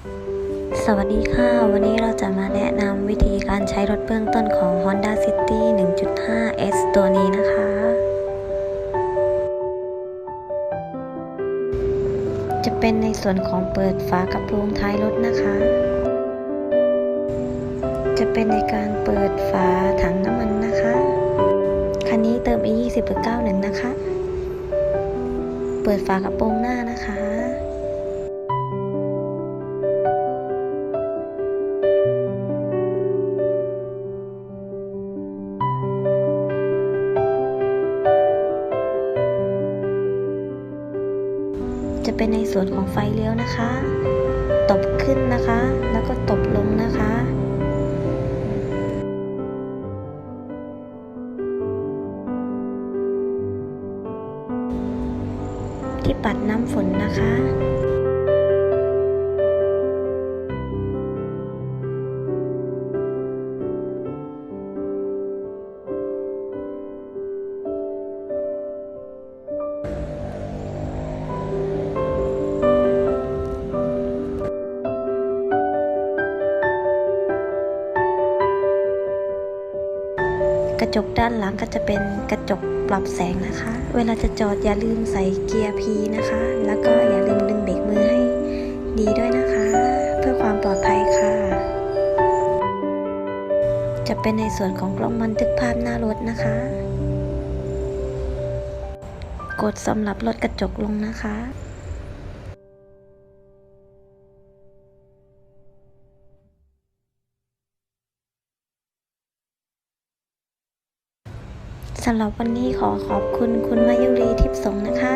สวัสดีค่ะ วันนี้เราจะมาแนะนำวิธีการใช้รถเบื้องต้นของ Honda City 1.5 S ตัวนี้นะคะ จะเป็นในส่วนของเปิดฝากระโปรงท้ายรถนะคะ จะเป็นในการเปิดฝาถังน้ำมันนะคะ คันนี้เติม E20 หรือ91นะคะ เปิดฝากระโปรงหน้านะคะ จะเป็นในส่วนของไฟเลี้ยวนะคะ ตบขึ้นนะคะ แล้วก็ตบลงนะคะที่ปัดน้ำฝนนะคะ กระจกด้านหลังก็จะเป็นกระจกปรับแสงนะคะ เวลาจะจอดอย่าลืมใส่เกียร์ P นะคะ แล้วก็อย่าลืมดึงเบรกมือให้ดีด้วยนะคะ เพื่อความปลอดภัยค่ะ จะเป็นในส่วนของกล้องบันทึกภาพหน้ารถนะคะ กดสำหรับลดกระจกลงนะคะ สำหรับวันนี้ขอขอบคุณคุณมายุรีทิพย์สงนะคะ